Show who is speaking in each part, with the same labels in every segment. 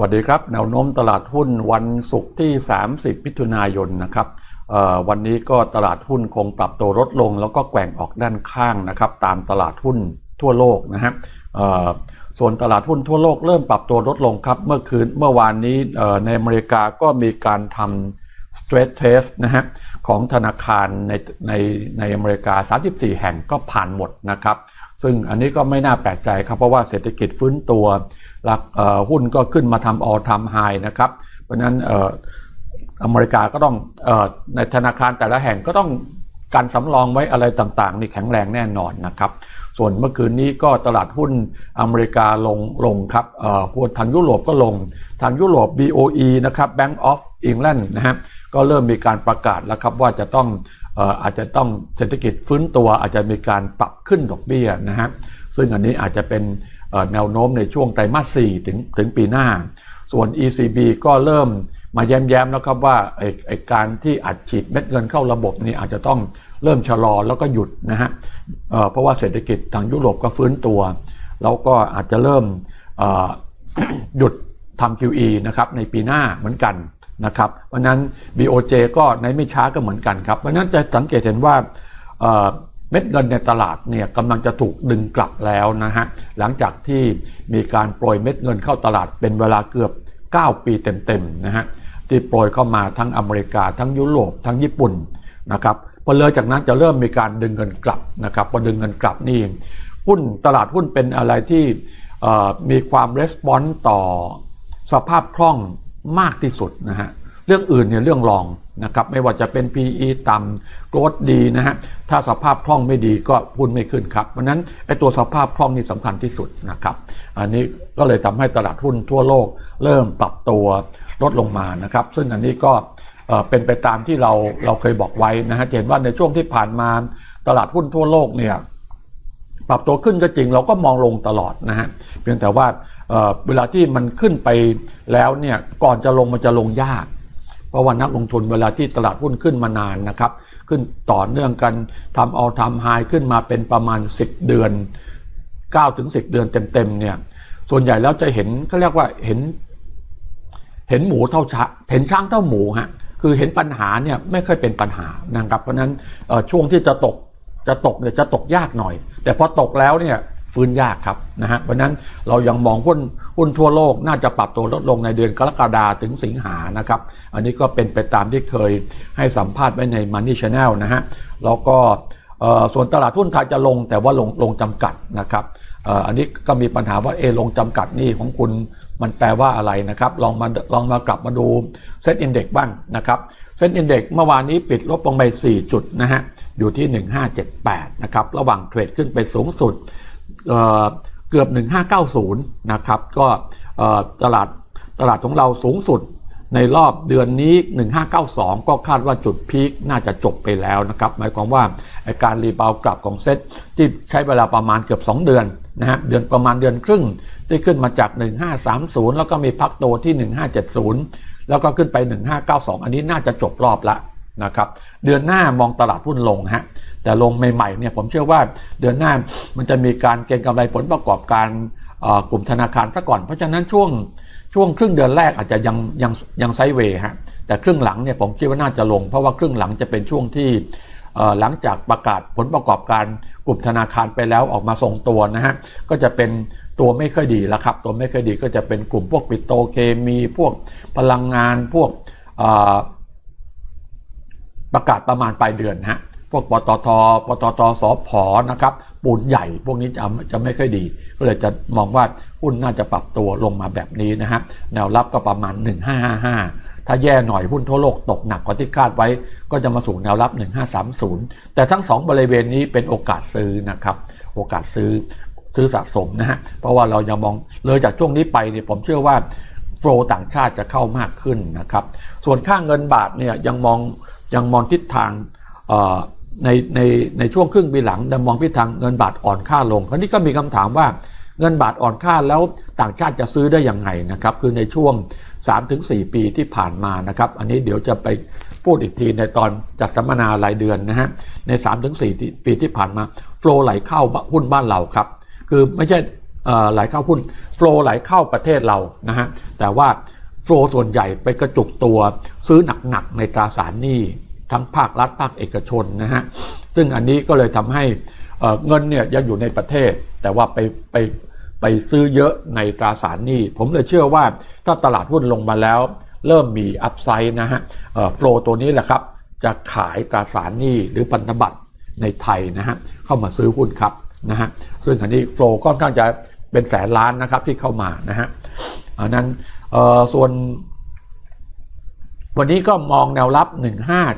Speaker 1: สวัสดีครับแนวโน้มตลาดหุ้นวันศุกร์ที่ 30 มิถุนายนนะครับวันนี้ก็ตลาดหุ้นคงปรับตัวลดลง แล้วก็แกว่งออกด้านข้างนะครับ ตามตลาดหุ้นทั่วโลกนะฮะส่วนตลาดหุ้นทั่วโลกเริ่มปรับตัวลดลงครับ เมื่อคืนเมื่อวานนี้ในอเมริกาก็มีการทำ stress test นะฮะของธนาคารในในในอเมริกา 34 แห่งก็ผ่านหมดนะครับ ซึ่งอันนี้ก็ไม่น่าแปลกใจครับเพราะว่าเศรษฐกิจฟื้นตัวราคเอ่อหุ้นก็ขึ้นมาทำ all time high นะครับ เพราะฉะนั้นอเมริกาก็ต้องอในธนาคารแต่ละแห่งก็ต้องการสำรองไว้อะไรต่างๆ นี่แข็งแรงแน่นอนนะครับ ส่วนเมื่อคืนนี้ก็ตลาดหุ้นอเมริกาลงลงครับเอ่อพวกทางยุโรปก็ลง ทางยุโรป BOE นะครับ Bank of England นะฮะก็เริ่มมีการประกาศแล้วครับว่าจะต้อง อาจจะต้องเศรษฐกิจฟื้นตัวอาจจะมีการปรับขึ้นดอกเบี้ยนะฮะซึ่งอันนี้อาจจะเป็นแนวโน้มในช่วงไตรมาส 4 ถึงถึงปีหน้า ส่วน ECB ก็เริ่มมาแย้มๆแล้วครับว่าไอ้ไอ้การที่อัดฉีดเม็ดเงินเข้าระบบนี่อาจจะต้องเริ่มชะลอแล้วก็หยุดนะฮะเเพราะว่าเศรษฐกิจทางยุโรปก็ฟื้นตัว แล้วก็อาจจะเริ่มหยุดทำ QE นะครับในปีหน้าเหมือนกัน นะครับเพราะนั้น BOJ ก็ในไม่ช้าก็เหมือนกันครับเพราะนั้นจะสังเกตเห็นว่าเม็ดเงินในตลาดเนี่ยกำลังจะถูกดึงกลับแล้วนะฮะหลังจากที่มีการโปรยเม็ดเงินเข้าตลาดเป็นเวลาเกือบ 9 ปีเต็มๆนะฮะที่โปรยเข้ามาทั้งอเมริกา ทั้งยุโรปทั้งญี่ปุ่นนะครับพอเลยจากนั้นจะเริ่มมีการดึงเงินกลับนะครับพอดึงเงินกลับนี่หุ้นตลาดหุ้นเป็นอะไรที่มีความรีสปอนส์ต่อสภาพคล่อง มากที่สุดนะฮะเรื่องอื่นเนี่ยเรื่องรองนะครับไม่ว่าจะเป็น PE ต่ำ growth ดีนะฮะถ้าสภาพคล่องไม่ดีก็หุ้นไม่ขึ้นครับเพราะนั้นไอ้ตัวสภาพคล่องนี่สำคัญที่สุดนะครับ อันนี้ก็เลยทำให้ตลาดหุ้นทั่วโลกเริ่มปรับตัวลดลงมานะครับ ซึ่งอันนี้ก็เอ่อเป็นไปตามที่เราเราเคยบอกไว้นะฮะเห็นว่าในช่วงที่ผ่านมาตลาดหุ้นทั่วโลกเนี่ยปรับตัวขึ้นก็จริงเราก็มองลงตลอดนะฮะเพียงแต่ว่า เวลาที่มันขึ้นไปแล้วเนี่ยก่อนจะลงมันจะลงยาก เพราะว่านักลงทุนเวลาที่ตลาดหุ้นขึ้นมานานนะครับ ขึ้นต่อเนื่องกันทำเอาทำไฮขึ้นมาเป็นประมาณ 10 เดือน9ถึง10 เดือนเต็มๆเนี่ยส่วนใหญ่แล้วจะเห็นเขาเรียกว่าเห็น เห็นหมูเท่าช้างเห็นช้างเท่าหมูฮะคือเห็นปัญหาเนี่ยไม่ค่อยเป็นปัญหานะครับเพราะนั้นช่วงที่จะตกจะตกเนี่ยจะตกยากหน่อย แต่พอตกแล้วเนี่ย ฟื้นยากครับนะฮะเพราะนั้นเรายังมองหุ้นหุ้นทั่วโลกน่าจะปรับตัวลดลงในเดือนกรกฎาถึงสิงหานะครับ อันนี้ก็เป็นไปตามที่เคยให้สัมภาษณ์ไว้ใน Money Channel นะฮะแล้วก็ส่วนตลาดหุ้นไทยจะลงแต่ว่าลงลงจำกัดนะครับอ,อ,อันนี้ก็มีปัญหาว่าเออลงจำกัดนี่ของคุณมันแปลว่าอะไรนะครับ ลองมาลองมากลับมาดูเซ็ตอินเด็กบ้างนะครับเซ็ตอินเด็กเมื่อวานนี้ปิดลบลงไป4จุดนะฮะอยู่ที่ 1578นะครับระหว่างเทรดขึ้นไปสูงสุด เเกือบ 1590 นะครับ ก็ตลาดตลาดของเราสูงสุดในรอบเดือนนี้ 1592 ก็คาดว่าจุดพีคน่าจะจบไปแล้วนะครับ หมายความว่าการรีบาวกลับของเซ็ตที่ใช้เวลาประมาณเกือบ 2 เดือนนะฮะเดือนประมาณเดือนครึ่งที่ขึ้นมาจาก 1530 แล้วก็มีพักโตที่ 1570 แล้วก็ขึ้นไป 1592 อันนี้น่าจะจบรอบละนะครับ เดือนหน้ามองตลาดหุ้นลงฮะ แต่ลงใหม่ๆเนี่ยผมเชื่อว่าเดือนหน้ามันจะมีการเก็งกำไรผลประกอบการกลุ่มธนาคารซะก่อน เพราะฉะนั้นช่วงช่วงครึ่งเดือนแรกอาจจะยังยังยังไซเวย์ฮะแต่ครึ่งหลังเนี่ยผมคิดว่าน่าจะลง เพราะว่าครึ่งหลังจะเป็นช่วงที่หลังจากประกาศผลประกอบการกลุ่มธนาคารไปแล้วออกมาส่งตัวนะฮะก็จะเป็นตัวไม่ค่อยดีแล้วครับ ตัวไม่ค่อยดีก็จะเป็นกลุ่มพวกปิโตรเคมีพวกพลังงานพวกประกาศประมาณปลายเดือนฮะ พวกปตทปตทสพนะครับ ปูนใหญ่ พวกนี้จะจะไม่ค่อยดี ก็เลยจะมองว่าหุ้นน่าจะปรับตัวลงมาแบบนี้นะฮะ แนวรับก็ประมาณ 1555 ถ้าแย่หน่อยหุ้นทั่วโลกตกหนักกว่าที่คาดไว้ ก็จะมาสู่แนวรับ 1530 แต่ทั้งสองบริเวณนี้เป็นโอกาสซื้อนะครับ โอกาสซื้อซื้อสะสมนะฮะ เพราะว่าเรายังมองเลยจากช่วงนี้ไปเนี่ยผมเชื่อว่าโฟลต่างชาติจะเข้ามากขึ้นนะครับ ส่วนค่างเงินบาทเนี่ยยังมองยังมองทิศทางเอ่อ ในในในช่วงครึ่งปีหลังยังมองทิทางเงินบาทอ่อนค่าลงคราวนี้ก็มีคำถามว่าเงินบาทอ่อนค่าแล้วต่างชาติจะซื้อได้ยังไงนะครับ คือในช่วง 3-4 ปีที่ผ่านมานะครับ อันนี้เดี๋ยวจะไปพูดอีกทีในตอนจัดสัมมนารายเดือนนะฮะใน 3-4 ปีที่ผ่านมาโฟลไหลเข้าหุ้นบ้านเราครับ คือไม่ใช่อ่อไหลเข้าหุ้นโฟลไหลเข้าประเทศเรานะฮะแต่ว่าโฟลส่วนใหญ่ไปกระจุกตัวซื้อหนักๆในตราสารหนี้ ทั้งภาครัฐภาคเอกชนนะฮะซึ่งอันนี้ก็เลยทำให้เเงินเนี่ยยังอยู่ในประเทศ แต่ว่าไปไปไปซื้อเยอะในตราสารหนี้ ผมเลยเชื่อว่าถ้าตลาดหุ้นลงมาแล้ว เริ่มมีอัพไซด์นะฮะโฟลตัวนี้แหละครับ จะขายตราสารหนี้หรือพันธบัตรในไทยนะฮะเข้ามาซื้อหุ้นครับนะฮะซึ่งอันนี้โฟลค่อนข้างจะเป็นแสนล้านนะครับที่เข้ามานะฮะอันนั้นเออส่วน วันนี้ก็มองแนวรับ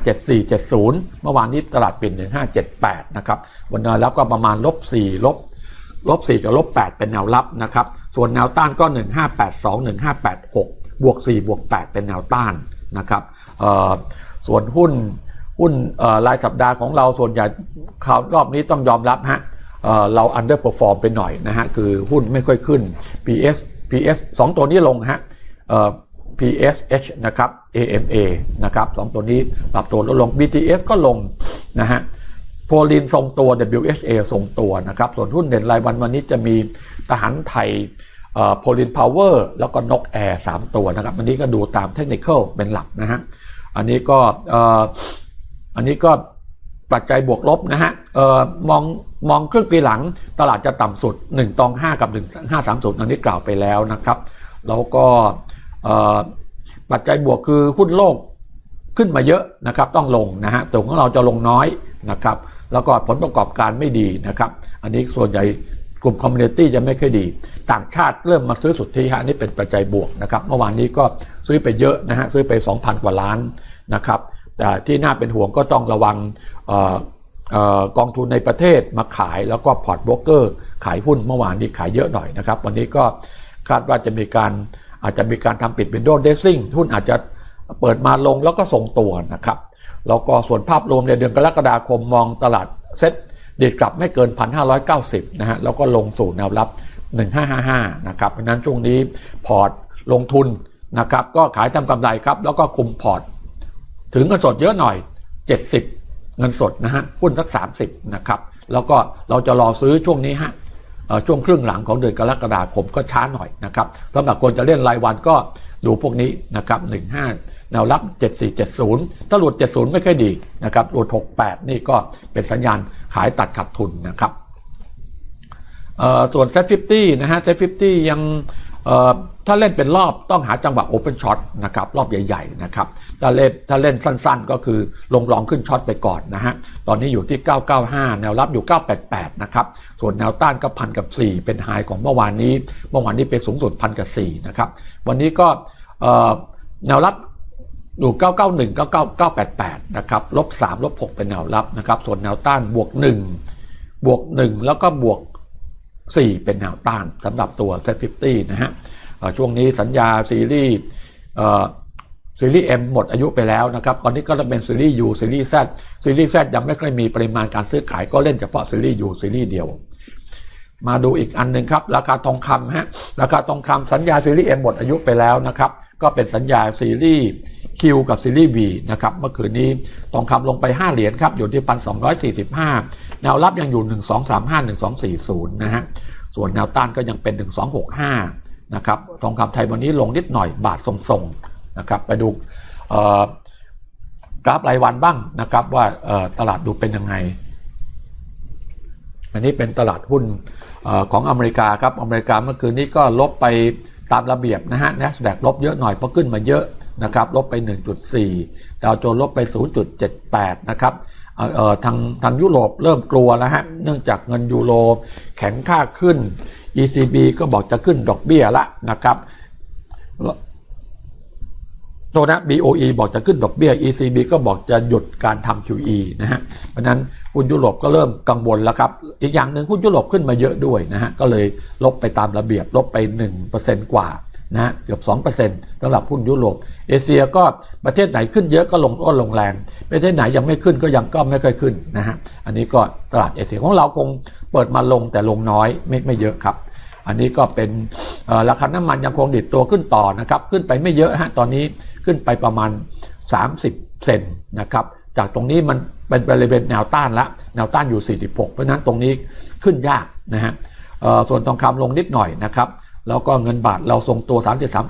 Speaker 1: 157470 เมื่อวานนี้ตลาดปิด1578 นะครับ วันแนวรับก็ประมาณลบ4ลบลบ4กับลบ8เป็นแนวรับนะครับ ส่วนแนวต้านก็ 1582 1586 บวก4บวก8เป็นแนวต้านนะครับส่วนหุ้นหุ้นรายสัปดาห์ของเราส่วนใหญ่ข่าวรอบนี้ต้องยอมรับฮะเราอ่อเรา underperform ไปหน่อยนะฮะ คือหุ้นไม่ค่อยขึ้น PS PS 2 ตัวนี้ลงฮะ PSH นะครับ AMA นะครับสองตัวนี้ปรับตัวลดลง BTS ก็ลงนะฮะโพลินทรงตัว WHA ทรงตัวนะครับ ส่วนหุ้นเด่นรายวันวันนี้จะมีทหารไทยโพลินพาวเวอร์แล้วก็นกแอร์สามตัวนะครับ อันนี้ก็ดูตามเทคนิคเป็นหลักนะฮะอันนี้ก็อ,อันนี้ก็ปัจจัยบวกลบนะฮะออมองมองครึ่งปีหลังตลาดจะต่ำสุด 1ตอง5กับ 1 5 3 0อันนี้กล่าวไปแล้วนะครับ แล้วก็ ปัจจัยบวกคือหุ้นโลกขึ้นมาเยอะนะครับต้องลงนะฮะแต่ของเราจะลงน้อยนะครับแล้วก็ผลประกอบการไม่ดีนะครับ อันนี้ส่วนใหญ่กลุ่มคอมมูนิตี้จะไม่ค่อยดี ต่างชาติเริ่มมาซื้อสุทธิฮะนี่เป็นปัจจัยบวกนะครับเมื่อวานนี้ก็ซื้อไปเยอะนะฮะซื้อไป 2,000 กว่าล้านนะครับแต่ที่น่าเป็นห่วงก็ต้องระวังออกองทุนในประเทศมาขายแล้วก็พอร์ตโบรกเกอร์ขายหุ้นเมื่อวานนี้ขายเยอะหน่อยนะครับ วันนี้ก็คาดว่าจะมีการ อาจจะมีการทำปิดวินโดว์เดซิ่งหุ้นอาจจะเปิดมาลงแล้วก็ทรงตัวนะครับแล้วก็ส่วนภาพรวมในเดือนกรกฎาคมมองตลาดเซ็ตดีดกลับไม่เกิน 1,590 นะฮะแล้วก็ลงสู่แนวรับ 1555 นะครับเพราะนั้นช่วงนี้พอร์ตลงทุนนะครับก็ขายทำกำไรครับ แล้วก็คุมพอร์ต ถึงเงินสดเยอะหน่อย 70 เงินสดนะฮะหุ้นสัก 30 นะครับ แล้วก็เราจะรอซื้อช่วงนี้ฮะ ช่วงครึ่งหลังของเดือนกรกฎาคมก็ช้าหน่อยนะครับสำหรับคนจะเล่นรายวันก็ดูพวกนี้นะครับ15แนวรับ 7470 ถ้าหลุด 70 ไม่ค่อยดีนะครับหลุด 68 นี่ก็เป็นสัญญาณขายตัดขาดทุนนะครับเอ่อส่วน Set 50นะฮะ Set 50ยังเอ่อ ถ้าเล่นเป็นรอบต้องหาจังหวะ Open Shot นะครับรอบใหญ่ๆนะครับถ้าเล่นถ้าเล่นสั้นๆ ก็คือลงรองขึ้นช็อตไปก่อนนะฮะตอนนี้อยู่ที่ 995 แนวรับอยู่ 988 นะครับส่วนแนวต้านก็พันกับ 4 เป็นไฮของเมื่อวานนี้ เมื่อวานนี้ไปสูงสุดพันกับ4นะครับวันนี้ก็แนวรับอยู่991 9988 นะครับลบ3ลบ6เป็นแนวรับนะครับส่วนแนวต้านบวก 1 บวก 1 แล้วก็บวก 4 เป็นแนวต้านสำหรับตัว Set 50นะฮะช่วงนี้สัญญาซีรีส์ซีรีส์ M หมดอายุไปแล้วนะครับ ตอนนี้ก็จะเป็นซีรีส์ U ซีรีส์ Z ซีรีส์ Z ยังไม่เคยมีปริมาณการซื้อขายก็เล่นเฉพาะซีรีส์ U ซีรีส์เดียว มาดูอีกอันหนึ่งครับ ราคาทองคำฮะ ราคาทองคำสัญญาซีรีส์ M หมดอายุไปแล้วนะครับ ก็เป็นสัญญาซีรีส์ Q กับซีรีส์ V นะครับ เมื่อคืนนี้ทองคำลงไป 5 เหรียญครับ อยู่ที่พันสอง แนวรับยังอยู่ 1235 1240 นะฮะ ส่วนแนวต้านก็ยังเป็น 1265 นะครับ ทองคำไทยวันนี้ลงนิดหน่อยบาททรงๆ นะครับ ไปดูกราฟรายวันบ้างนะครับว่าตลาดดูเป็นยังไง อันนี้เป็นตลาดหุ้นออของอเมริกาครับอเมริกาเมื่อคืนนี้ก็ลบไปตามระเบียบนะฮะ NASDAQ ลบเยอะหน่อยเพราะขึ้นมาเยอะนะครับลบไป 1.4ดาวโจนส์ลบไป 0.78 นะครับเอ่อเอ่อ ทางทางยุโรปเริ่มกลัวแล้วฮะ เนื่องจากเงินยูโรแข็งค่าขึ้น ECB ก็บอกจะขึ้นดอกเบี้ยละนะครับโทษนะ BOE บอกจะขึ้นดอกเบี้ย ECB ก็บอกจะหยุดการทำ QE นะฮะ เพราะฉะนั้นหุ้นยุโรปก็เริ่มกังวลแล้วครับ อีกอย่างหนึ่งหุ้นยุโรปขึ้นมาเยอะด้วยนะฮะ ก็เลยลบไปตามระเบียบลบไป 1%กว่า นะเกือบ 2%สำหรับหุ้นยุโรป เอเชียก็ประเทศไหนขึ้นเยอะก็ลงก็ลงแรง ประเทศไหนยังไม่ขึ้นก็ยังก็ไม่ค่อยขึ้นนะฮะ อันนี้ก็ตลาดเอเชียของเราคงเปิดมาลงแต่ลงน้อยไม่ไม่เยอะครับ อันนี้ก็เป็นราคาน้ำมันยังคงดิดตัวขึ้นต่อนะครับ ขึ้นไปไม่เยอะฮะ ตอนนี้ขึ้นไปประมาณ 30 เซนนะครับ จากตรงนี้มันเป็นบริเวณแนวต้านละ แนวต้านอยู่ 46 เพราะนั้นตรงนี้ขึ้นยากนะฮะส่วนทองคำลงนิดหน่อยนะครับ แล้วก็เงินบาทเราทรงตัว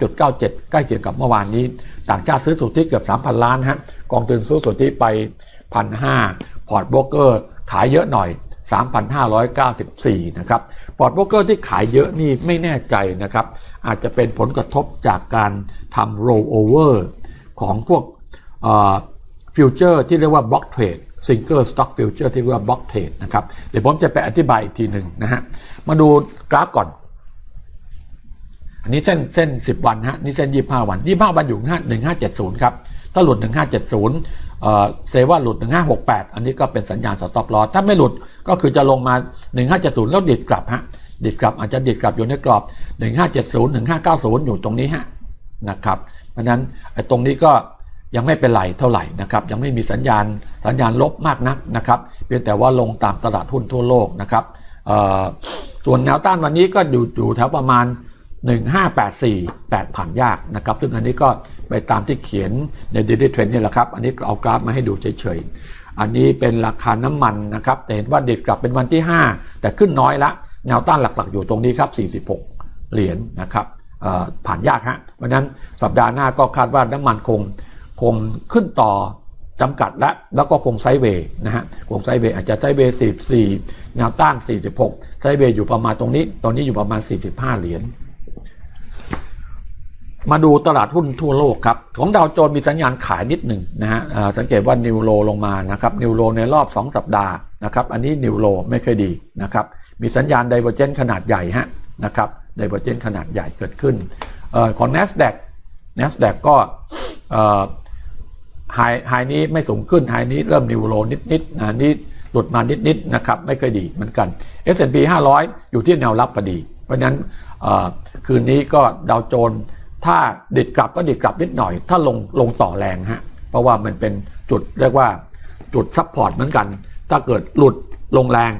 Speaker 1: 33.97 ใกล้เคียงกับเมื่อวานนี้ ต่างชาติซื้อสุทธิเกือบ 3,000 ล้านฮะกองทุนซื้อสุทธิไป 1,500 พอร์ตโบรกเกอร์ขายเยอะหน่อย 3,594 นะครับพอร์ตโบรกเกอร์ที่ขายเยอะนี่ไม่แน่ใจนะครับ อาจจะเป็นผลกระทบจากการทำ roll over ของพวกฟิวเจอร์ที่เรียกว่า block trade single stock future ที่เรียกว่า block trade นะครับเดี๋ยวผมจะไปอธิบายอีกทีหนึ่งนะฮะมาดูกราฟก่อน อันนี้เส้นเส้น 10 วันฮะนี่เส้น 25 วัน 25 วันอยู่1570 ครับ ถ้าหลุด 1570เอ่อเซว่าหลุด 1568 อันนี้ก็เป็นสัญญาณสต็อปลอถ้าไม่หลุดก็คือจะลงมา 1570 แล้วดิดกลับฮะดิดกลับอาจจะดิดกลับอยู่ในกรอบ 1570 1590 อยู่ตรงนี้ฮะนะครับเพราะนั้นตรงนี้ก็ยังไม่เป็นไรเท่าไหร่นะครับยังไม่มีสัญญาณสัญญาณลบมากนักนะครับเพียงแต่ว่าลงตามตลาดหุ้นทั่วโลกนะครับส่วนแนวต้านวันนี้ก็อยู่อยู่แถวประมาณ 1584 8ผ่านยากนะครับ ซึ่งอันนี้ก็ไปตามที่เขียนใน Daily Trend นี่แหละครับ อันนี้เอากราฟมาให้ดูเฉยๆ อันนี้เป็นราคาน้ำมันนะครับ แต่เห็นว่าเด็ดกลับเป็นวันที่ 5 แต่ขึ้นน้อยละ แนวต้านหลักๆ อยู่ตรงนี้ครับ 46 เหรียญนะครับผ่านยากฮะเพราะนั้นสัปดาห์หน้าก็คาดว่าน้ำมันคงคงขึ้นต่อจำกัดและแล้วก็คงไซเวย์นะฮะคงไซเวย์อาจจะไซด์เวย์44แนวต้าน46ไซเวย์อยู่ประมาณตรงนี้ ตอนนี้อยู่ประมาณ 45 เหรียญ มาดูตลาดหุ้นทั่วโลกครับ ของดาวโจนส์มีสัญญาณขายนิดหนึ่งนะฮะสังเกตว่านิวโรลงมานะครับนิวโรในรอบ 2 สัปดาห์นะครับอันนี้นิวโรไม่ค่อยดีนะครับมีสัญญาณไดเวอร์เจนขนาดใหญ่ฮะนะครับไดเวอร์เจนขนาดใหญ่เกิดขึ้นออของ NASDAQ NASDAQ ก็ไฮไฮนี้ไม่สูงขึ้นไฮนี้เริ่มนิวโรนิดๆนะนี่หลุดมานิดๆนะครับไม่ค่อยดีเหมือนกัน S&P 500 อยู่ที่แนวรับพอดี เพราะฉะนั้นคืนนี้ก็ดาวโจนส์ ถ้าดิดกลับก็ดิดกลับนิดหน่อย ถ้าลงลงต่อแรงฮะ เพราะว่ามันเป็นจุดเรียกว่าจุดซับพอร์ตเหมือนกัน ถ้าเกิดหลุดลงแรง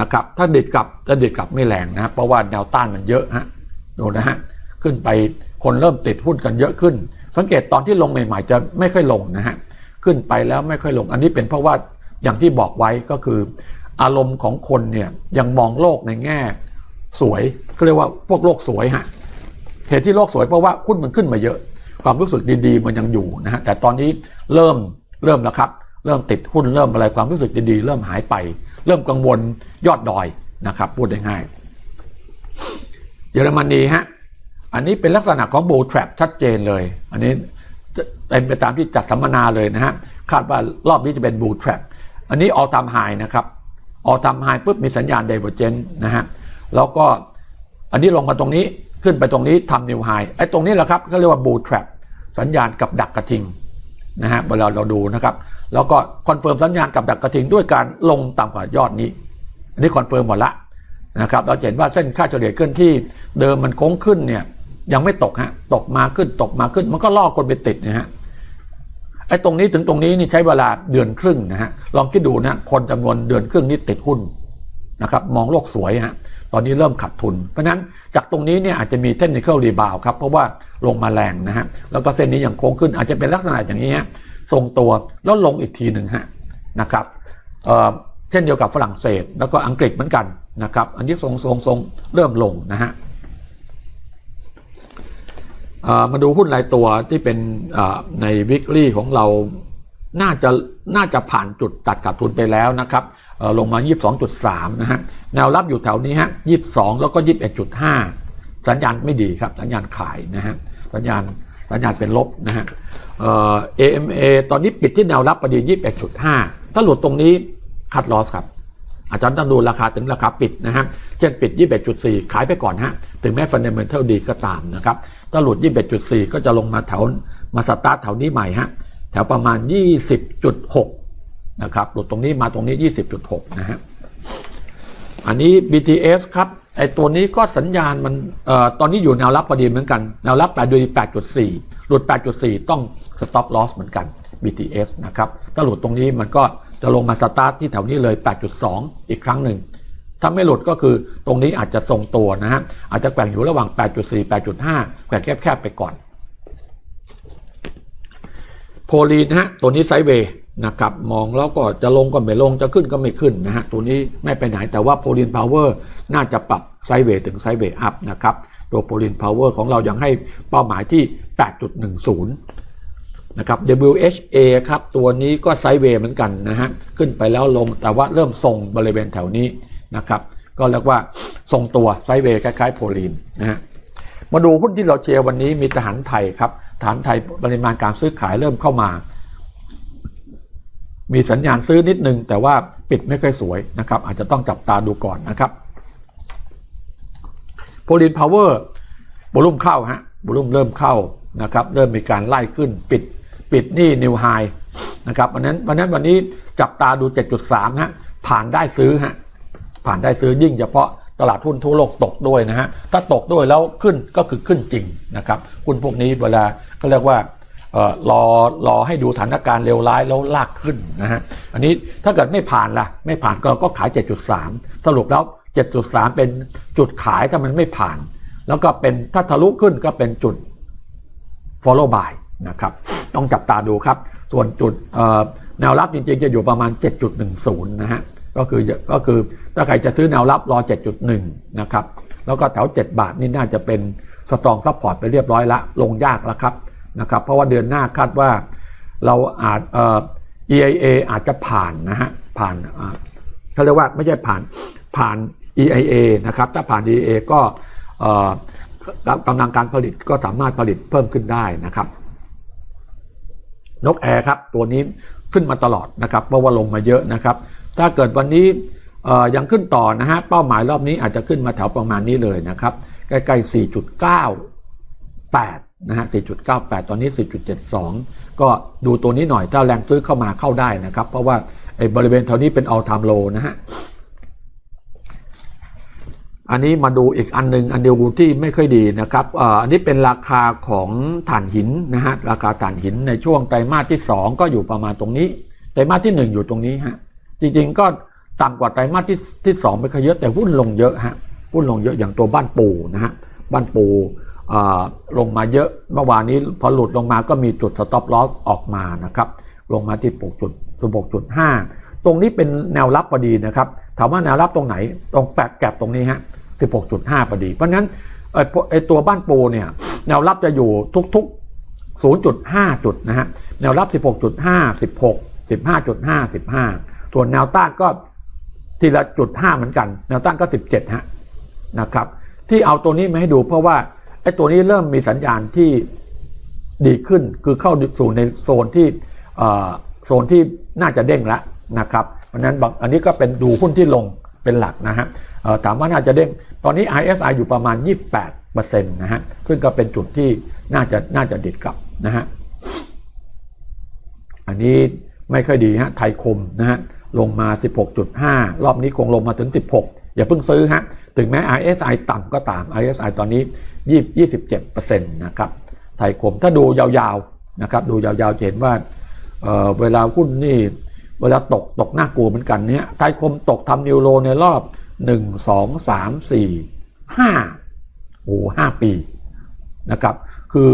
Speaker 1: นะครับ ถ้าดิดกลับจะดิดกลับไม่แรงนะเพราะว่าแนวต้านมันเยอะฮะดูนะฮะ ขึ้นไปคนเริ่มติดหุ้นกันเยอะขึ้น สังเกตตอนที่ลงใหม่ๆจะไม่ค่อยลงนะฮะ ขึ้นไปแล้วไม่ค่อยลง อันนี้เป็นเพราะว่าอย่างที่บอกไว้ก็คือ อารมณ์ของคนเนี่ยยังมองโลกในแง่ สวยก็เรียกว่าพวกโลกสวยฮะ เหตุที่โลกสวยเพราะว่าหุ้นมันขึ้นมาเยอะ ความรู้สึกดีๆมันยังอยู่นะฮะแต่ตอนนี้เริ่มเริ่มแล้วครับเริ่มติดหุ้นเริ่มอะไรความรู้สึกดีๆเริ่มหายไป เริ่มกังวลยอดดอยนะครับ พูดได้ง่าย เยอรมนีฮะอันนี้เป็นลักษณะของ bull trap ชัดเจนเลย อันนี้เป็นไปตามที่จัดสัมมนาเลยนะฮะคาดว่ารอบนี้จะเป็น bull trap อันนี้ all time high นะครับ all time high ปุ๊บมีสัญญาณ divergence นะฮะแล้วก็อันนี้ลงมาตรงนี้ ขึ้นไปตรงนี้ทำนิวไฮไอ้ตรงนี้แหละครับเขาเรียกว่าบูท r ทร p สัญญาณกับดักกระทิงนะฮะเวลาเราดูนะครับ แล้วก็คอนเฟิร์มสัญญาณกับดักกระทิงด้วยการลงต่ำกว่ายอดนี้ อันนี้คอนเฟิร์มหมดละนะครับเราเห็นว่าเส้นค่าเฉลี่ยขึ้นที่เดิมมันโค้งขึ้นเนี่ยยังไม่ตกฮะตกมาขึ้นตกมาขึ้น มันก็ล่อคนไปติดนะฮะไอ้ตรงนี้ถึงตรงนี้นี่ใช้เวลาเดือนครึ่งนะฮะลองคิดดูนะคนจำนวนเดือนครึ่งนี่ติดหุ้นนะครับมองโลกสวยฮะ ตอนนี้เริ่มขาดทุน เพราะฉะนั้นจากตรงนี้เนี่ยอาจจะมีเทคนิคอลรีบาวครับ เพราะว่าลงมาแรงนะฮะ แล้วก็เส้นนี้ยังโค้งขึ้นอาจจะเป็นลักษณะอย่างนี้ฮะทรงตัวแล้วลงอีกทีหนึ่งฮะนะครับเเช่นเดียวกับฝรั่งเศส แล้วก็อังกฤษเหมือนกันนะครับ อันนี้ทรงทรงทรงเริ่มลงนะฮะมาดูหุ้นรายตัวที่เป็นในวิกฤตของเรา น่าจะน่าจะผ่านจุดตัดขาดทุนไปแล้วนะครับลงมา 22.3 นะฮะแนวรับอยู่แถวนี้ฮะ 22 แล้วก็ 21.5 สัญญาณไม่ดีครับ สัญญาณขายนะฮะสัญญาณสัญญาณเป็นลบนะฮะเอ่อ AMA ตอนนี้ปิดที่แนวรับพอดี 21.5 ถ้าหลุดตรงนี้คัดลอสครับ อาจารย์ต้องดูราคาถึงราคาปิดนะฮะเช่นปิด 21.4 ขายไปก่อนฮะถึงแม้ฟันเดเมนเทลดีก็ตามนะครับถ้าหลุด 21.4 ก็จะลงมาแถวมาสตาร์ทแถวนี้ใหม่ฮะ แถวประมาณ 20.6 นะครับ หลุดตรงนี้มาตรงนี้ 20.6 นะฮะ อันนี้ BTS ครับ ไอตัวนี้ก็สัญญาณมันเอ่อตอนนี้อยู่แนวรับพอดีเหมือนกัน แนวรับ8ดู8.4 หลุด 8.4 ต้อง stop loss เหมือนกัน BTS นะครับ ถ้าหลุดตรงนี้มันก็จะลงมาสตาร์ทที่แถวนี้เลย 8.2 อีกครั้งหนึ่ง ถ้าไม่หลุดก็คือตรงนี้อาจจะทรงตัวนะฮะ อาจจะแกว่งอยู่ระหว่าง 8.4 8.5 แกว่งแคบๆไปก่อน โพลีนะฮะตัวนี้ไซเวย์นะครับมองแล้วก็จะลงก็ไม่ลงจะขึ้นก็ไม่ขึ้นนะฮะตัวนี้ไม่ไปไหนแต่ว่าโพลีนพาวเวอร์น่าจะปรับไซเวย์ถึงไซเวย์อัพนะครับตัวโพลินพาวเวอร์ของเรายังให้เป้าหมายที่ 8.10 นะครับ WHA ครับตัวนี้ก็ไซเวย์เหมือนกันนะฮะขึ้นไปแล้วลงแต่ว่าเริ่มทรงบริเวณแถวนี้นะครับก็เรียกว่าทรงตัวไซเวย์คล้ายๆโพลินนะฮะมาดูหุ้นที่เราเชียร์วันนี้มีทหารไทยครับ ทหารไทยปริมาณการซื้อขายเริ่มเข้ามา มีสัญญาณซื้อนิดนึง แต่ว่าปิดไม่ค่อยสวยนะครับ อาจจะต้องจับตาดูก่อนนะครับโพลินพาวเวอร์บลุ่มเข้าฮะบลุ่มเริ่มเข้านะครับ เริ่มมีการไล่ขึ้นปิดปิดนี่นิวไฮนะครับวันนั้นวันนั้นวันนี้จับตาดู 7.3 ฮะ ผ่านได้ซื้อฮะ ผ่านได้ซื้อยิ่งเฉพาะตลาดหุ้นทั่วโลกตกด้วยนะฮะ ถ้าตกด้วยแล้วขึ้นก็คือขึ้นจริงนะครับหุ้นพวกนี้เวลา ก็เรียกว่าเอ่อรอรอให้ดูสถานการณ์เลวร้ายแล้วลากขึ้นนะฮะอันนี้ถ้าเกิดไม่ผ่านล่ะ ไม่ผ่านก็ก็ขาย 7.3 สรุปแล้ว 7.3 เป็นจุดขายถ้ามันไม่ผ่าน แล้วก็เป็นถ้าทะลุขึ้นก็เป็นจุด follow by นะครับต้องจับตาดูครับ ส่วนจุดแนวรับจริงๆ จะอยู่ประมาณ 7.10 นะฮะก็คือก็คือถ้าใครจะซื้อแนวรับรอ 7.1 นะครับ แล้วก็แถว 7 บาทนี่น่าจะเป็นสตรองซัพพอร์ตไปเรียบร้อยละลงยากแล้วครับ นะครับเพราะว่าเดือนหน้าคาดว่าเราอาจเอ่อ EIA อาจจะผ่านนะฮะผ่านอ่าเขาเรียกว่าไม่ใช่ผ่านผ่าน EIA นะครับถ้าผ่าน EIA ก็เอ่อกำลังการผลิตก็สามารถผลิตเพิ่มขึ้นได้นะครับ นกแอร์ครับตัวนี้ขึ้นมาตลอดนะครับเพราะว่าลงมาเยอะนะครับ ถ้าเกิดวันนี้ยังขึ้นต่อนะฮะเป้าหมายรอบนี้อาจจะขึ้นมาแถวประมาณนี้เลยนะครับ ใกล้ๆ4.98 นะฮะ 4.98 ตอนนี้ 4.72 ก็ดูตัวนี้หน่อย ถ้าแรงซื้อเข้ามาเข้าได้นะครับ เพราะว่าไอ้บริเวณแถวนี้เป็น all time low นะฮะ อันนี้มาดูอีกอันหนึงอันเดียวที่ไม่ค่อยดีนะครับอ่ออันนี้เป็นราคาของถ่านหินนะฮะ ราคาถ่านหินในช่วงไตรมาสที่ 2 ก็อยู่ประมาณตรงนี้ ไตรมาสที่ 1 อยู่ตรงนี้ฮะ จริงๆก็ต่ำกว่าไตรมาสที่ที่2ไปค่อยเยอะแต่หุ้นลงเยอะฮะหุ้นลงเยอะอย่างตัวบ้านปูนะฮะบ้านปู ลงมาเยอะเมื่อวานนี้พอหลุดลงมาก็มีจุดสต็อปลอสออกมานะครับ ลงมาที่ปกจุดปกจุด5ตรงนี้เป็นแนวรับพอดีนะครับ ถามว่าแนวรับตรงไหน ตรงแปดแกลบตรงนี้ฮะ16.5พอดี เพราะฉะนั้นไอ้พวกไอตัวบ้านปูเนี่ยแนวรับจะอยู่ทุกๆ 0.5 จุดนะฮะแนวรับ 16.5 16 15.5 15 ส่วนแนวต้านก็ทีละจุด5เหมือนกัน แนวต้านก็ 17ฮะนะครับ ที่เอาตัวนี้มาให้ดูเพราะว่า ไอ้ตัวนี้เริ่มมีสัญญาณที่ดีขึ้นคือเข้าสู่ในโซนที่โซนที่น่าจะเด้งแล้วนะครับเพราะนั้นบางอันนี้ก็เป็นดูหุ้นที่ลงเป็นหลักนะฮะถามว่าน่าจะเด้งตอนนี้ ISI อยู่ประมาณ 28%นะฮะซึ่งก็เป็นจุดที่น่าจะน่าจะดิดกลับนะฮะอันนี้ไม่ค่อยดีฮะไทยคมนะฮะลงมา 16.5 รอบนี้คงลงมาถึง 16 อย่าเพิ่งซื้อฮะถึงแม้ ISI ต่ำก็ตาม ISI ตอนนี้ 27%นะครับไทยคมถ้าดูยาวๆนะครับดูยาวๆจะเห็นว่าเเวลาหุ้นนี่เวลาตกตกน่ากลัวเหมือนกันเนี่ยไทยคมตกทำนิวโรในรอบหนึ่งสองสามสี่ห้าโอ้ห้าปีนะครับคือ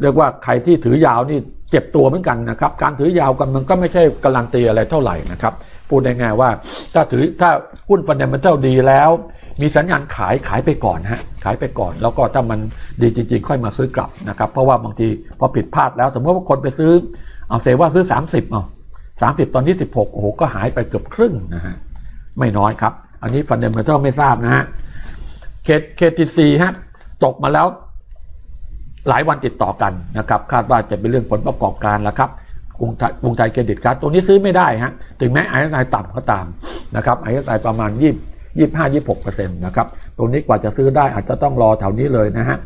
Speaker 1: เรียกว่าใครที่ถือยาวนี่เจ็บตัวเหมือนกันนะครับ การถือยาวกันมันก็ไม่ใช่การันตีอะไรเท่าไหร่นะครับ พูดได้ง่ายว่าถ้าถือถ้าหุ้นฟันเดเมนทัลดีแล้ว มีสัญญาณขายขายไปก่อนฮะขายไปก่อน แล้วก็ถ้ามันดีจริง ๆ ค่อยมาซื้อกลับนะครับเพราะว่าบางทีพอผิดพลาดแล้วสมมติว่าคนไปซื้อ เอาเซว่าซื้อ 30เอา30ตอนนี้16โอ้โหก็หายไปเกือบครึ่งนะฮะไม่น้อยครับ อันนี้ฟันเดมเมนทัลไม่ทราบนะฮะเคเคทีซีฮะตกมาแล้วหลายวันติดต่อกันนะครับคาดว่าจะเป็นเรื่องผลประกอบการแล้วครับกรุงไทยกรุงไทยเครดิตการ์ดตัวนี้ซื้อไม่ได้ฮะถึงแม้ ISI ต่ำก็ตามนะครับ ISI ประมาณ20 25 26เปอร์เซ็นต์นะครับ ตรงนี้กว่าจะซื้อได้อาจจะต้องรอแถวนี้เลยนะฮะ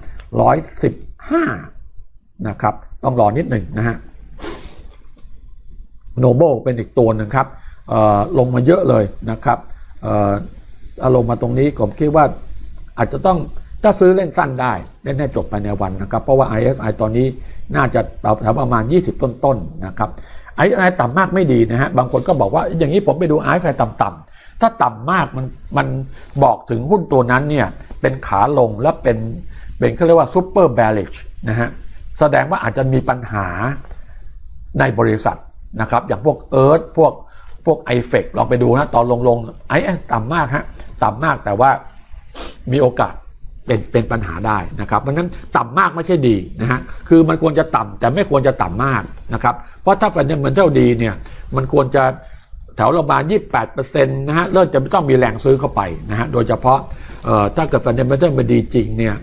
Speaker 1: 115 นะครับ ต้องรอนิดหนึ่งนะฮะโนโบเป็นอีกตัวหนึ่งครับลงมาเยอะเลยนะครับอ่อเอาลงมาตรงนี้ผมคิดว่าอาจจะต้องถ้าซื้อเล่นสั้นได้เล่นให้จบภายในวันนะครับ เพราะว่า ISI ตอนนี้น่าจะแถวประมาณ 20 ต้นๆนะครับ ISI ต่ำมากไม่ดีนะฮะบางคนก็บอกว่าอย่างนี้ผมไปดู ISI ต่ำๆ ถ้าต่ำมากมันมันบอกถึงหุ้นตัวนั้นเนี่ยเป็นขาลงและเป็นเป็นเขาเรียกว่า super bearish นะฮะแสดงว่าอาจจะมีปัญหาในบริษัทนะครับอย่างพวกเอิร์ธพวกพวกไอเฟกลองไปดูนะตอนลงลงไอต่ำมากฮะต่ำมากแต่ว่า
Speaker 2: มีโอกาสเป็นเป็นปัญหาได้นะครับเพราะนั้นต่ำมากไม่ใช่ดีนะฮะคือมันควรจะต่ำแต่ไม่ควรจะต่ำมากนะครับเพราะถ้าฟันเดเมนทัลดีเนี่ยมันควรจะ แถวประมาณ 28%นะฮะเริ่มจะไม่ต้องมีแรงซื้อเข้าไปนะฮะโดยเฉพาะถ้าเกิดฟันเดเมนทัลมันดีจริงเนี่ย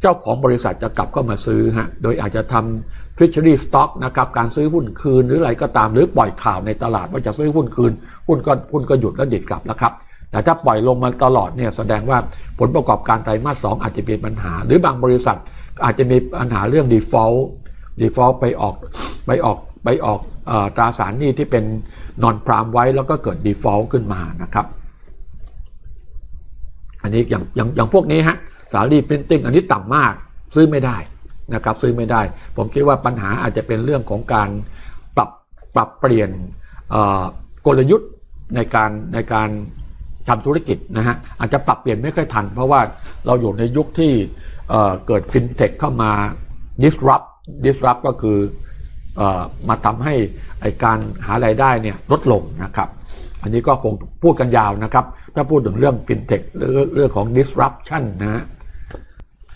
Speaker 2: เจ้าของบริษัทจะกลับเข้ามาซื้อฮะโดยอาจจะทำ treasury stock นะครับการซื้อหุ้นคืนหรืออะไรก็ตามหรือปล่อยข่าวในตลาดว่าจะซื้อหุ้นคืนหุ้นก็หุ้นก็หยุดแล้วดิดกลับแล้วครับแต่ถ้าปล่อยลงมาตลอดเนี่ยแสดงว่าผลประกอบการไตรมาสสองอาจจะมีปัญหา หรือบางบริษัทอาจจะมีปัญหาเรื่อง default default ไปออกไปออกไปออกอตราสารหนี้ที่เป็น นอนพรามไว้แล้วก็เกิด default ขึ้นมานะครับ อันนี้อย่างอย่างอย่างพวกนี้ฮะสารีพิมพ์ติ้งอันนี้ต่ำมากซื้อไม่ได้นะครับซื้อไม่ได้ ผมคิดว่าปัญหาอาจจะเป็นเรื่องของการปรับปรับเปลี่ยนกลยุทธ์ในการในการทำธุรกิจนะฮะอาจจะปรับเปลี่ยนไม่ค่อยทัน เพราะว่าเราอยู่ในยุคที่เเกิดฟินเทคเข้ามา disrupt disrupt ก็คือ มาทำให้การหารายได้เนี่ยลดลงนะครับ อันนี้ก็คงพูดกันยาวนะครับ ถ้าพูดถึงเรื่องฟินเทคเรื่องของ disruption นะฮะ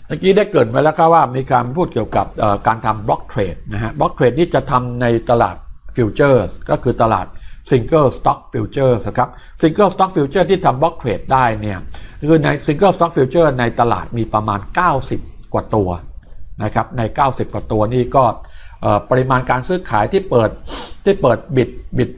Speaker 2: เมื่อกี้ได้เกริดไปแล้วครับว่ามีการพูดเกี่ยวกับการทำบล็อกเทรดนะฮะบล็อกเทรดนี่จะทำในตลาดฟิวเจอร์สก็คือตลาด Single Stock Futures ครับ Single Stock Future ที่ทำบล็อกเทรดได้เนี่ยคือใน Single Stock Future ในตลาดมีประมาณ 90 กว่าตัวนะครับใน 90 กว่าตัวนี่ก็ ปริมาณการซื้อขายที่เปิดที่เปิดบิดบิด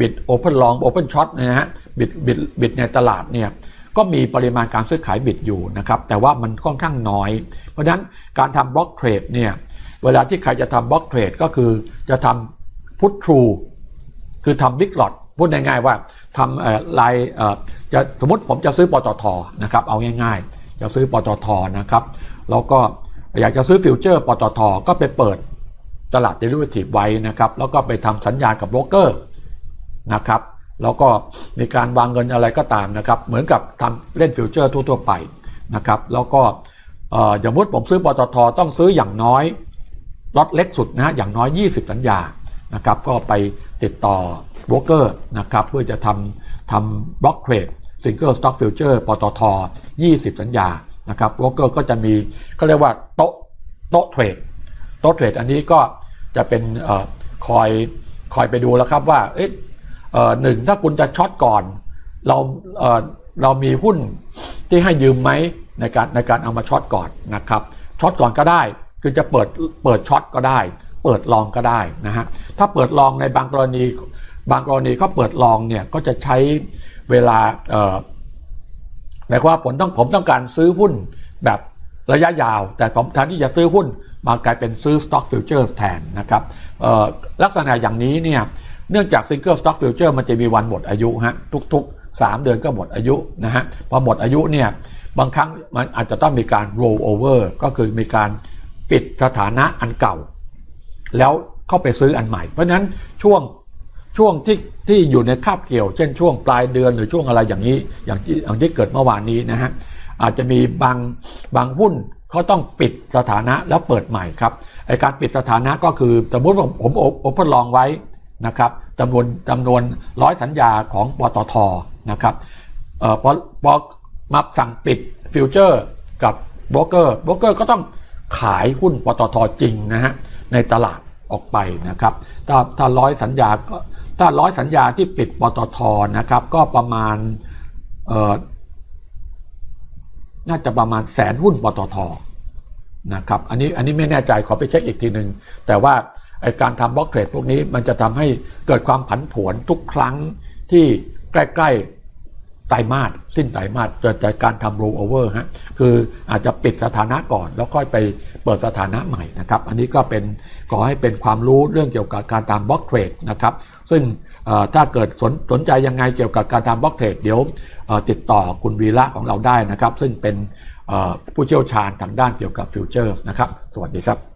Speaker 2: บิดโอเพนลองโอเพนช็อตนะฮะบิดบิดบิดในตลาดเนี่ยก็มีปริมาณการซื้อขายบิดอยู่นะครับแต่ว่ามันค่อนข้างน้อย เพราะฉะนั้นการทำบล็อกเทรดเนี่ยเวลาที่ใครจะทำบล็อกเทรดก็คือจะทำพุททรูคือทำบิ๊กหลอดพูดง่ายๆว่าทำลายจะสมมติผมจะซื้อปตทนะครับเอาง่ายๆ จะซื้อปตทนะครับ แล้วก็ อยากจะซื้อฟิวเจอร์ปตทก็ไปเปิดตลาดเดลิเวอทีฟไว้นะครับแล้วก็ไปทำสัญญากับโบรกเกอร์นะครับแล้วก็มีการวางเงินอะไรก็ตามนะครับ เหมือนกับทำเล่นฟิวเจอร์ทั่วๆไปนะครับแล้วก็เอ่ออย่างมุดผมซื้อปตทต้องซื้ออย่างน้อยล็อตเล็กสุดนะฮะอย่างน้อย 20 สัญญานะครับก็ไปติดต่อโบรกเกอร์นะครับเพื่อจะทำทำบล็อกเทรดซิงเกิลสต็อกฟิวเจอร์ปตท 20 สัญญา นะครับโบรกเกอร์ก็จะมีเขาเรียกว่าโต๊ะโต๊ะเทรดโต๊ะเทรดอันนี้ก็จะเป็นอคอยคอยไปดูแล้วครับว่าเออหนึ่งถ้าคุณจะช็อตก่อน เราเเรามีหุ้นที่ให้ยืมไหมในการในการเอามาช็อตก่อนนะครับช็อตก่อนก็ได้คือจะเปิดเปิดช็อตก็ได้ เปิดลองก็ได้นะฮะถ้าเปิดลองในบางกรณี บางกรณีเขาเปิดลองเนี่ยก็จะใช้เวลา หมายความว่าผมต้องผมต้องการซื้อหุ้นแบบระยะยาว แต่ผมแทนที่จะซื้อหุ้นมากลายเป็นซื้อ Stock Futures แทนนะครับลักษณะอย่างนี้เนี่ยเนื่องจาก Single Stock Future มันจะมีวันหมดอายุฮะทุก ๆ 3 เดือนก็หมดอายุนะฮะพอหมดอายุเนี่ยบางครั้งมันอาจจะต้องมีการ roll over ก็คือมีการปิดสถานะอันเก่า แล้วเข้าไปซื้ออันใหม่ เพราะนั้นช่วง ช่วงที่ที่อยู่ในคาบเกี่ยว เช่นช่วงปลายเดือนหรือช่วงอะไรอย่างนี้ อย่างที่อย่างที่เกิดเมื่อวานนี้นะฮะอาจจะมีบางบางหุ้นเขาต้องปิดสถานะแล้วเปิดใหม่ครับไอการปิดสถานะก็คือสมมติผมผมโอเพนลองไว้นะครับจำนวนจำนวนร้อยสัญญาของปตทนะครับเอ่อพอพอมาสั่งปิดฟิวเจอร์กับโบรกเกอร์โบรกเกอร์ก็ต้องขายหุ้นปตทจริงนะฮะในตลาดออกไปนะครับ ถ้าถ้าร้อยสัญญาก็ ถ้าร้อยสัญญาที่ปิดปตทนะครับ ก็ประมาณน่าจะประมาณแสนหุ้นปตทนะครับอันนี้อันนี้ไม่แน่ใจขอไปเช็คอีกทีหนึ่งแต่ว่าไอการทำบล็อกเทรดพวกนี้มันจะทำให้เกิดความผันผวนทุกครั้งที่ใกล้ๆไตรมาสสิ้นไตรมาสเกิดจากการทำ roll over ฮะคืออาจจะปิดสถานะก่อน แล้วค่อยไปเปิดสถานะใหม่นะครับ อันนี้ก็เป็นขอให้เป็นความรู้เรื่องเกี่ยวกับการทำบล็อกเทรดนะครับ ซึ่งถ้าเกิดสนสนใจยังไงเกี่ยวกับการทำบล็อกเทรดเดี๋ยวติดต่อคุณวีระของเราได้นะครับ ซึ่งเป็นผู้เชี่ยวชาญทางด้านเกี่ยวกับฟิวเจอร์สนะครับ สวัสดีครับ